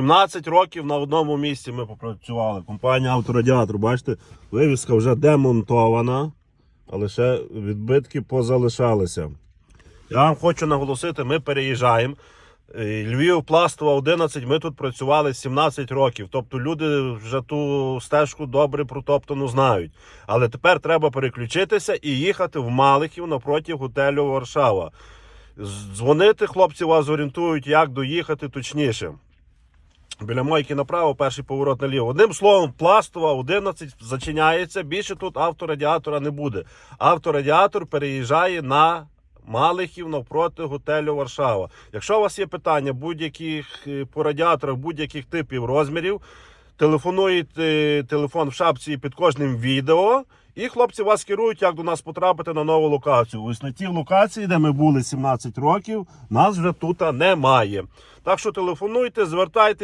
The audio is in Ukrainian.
17 років на одному місці ми попрацювали. Компанія Авторадіатор, бачите, вивіска вже демонтована, але ще відбитки позалишалися. Я вам хочу наголосити, ми переїжджаємо. Е, Львів, Пластова 11, ми тут працювали 17 років. Тобто люди вже ту стежку добре протоптану знають. Але тепер треба переключитися і їхати в Малихів напроти готелю Варшава. Дзвонити, хлопці вас орієнтують, як доїхати точніше. Біля мойки направо, перший поворот наліво. Одним словом, пластова 11 зачиняється. Більше тут авторадіатора не буде. Авторадіатор переїжджає на Малихів навпроти готелю Варшава. Якщо у вас є питання будь-яких е, по радіаторах, будь-яких типів розмірів, телефонуєте телефон в шапці під кожним відео. І хлопці вас керують, як до нас потрапити на нову локацію. Ось на тій локації, де ми були 17 років, нас вже тут немає. Так що телефонуйте, звертайте.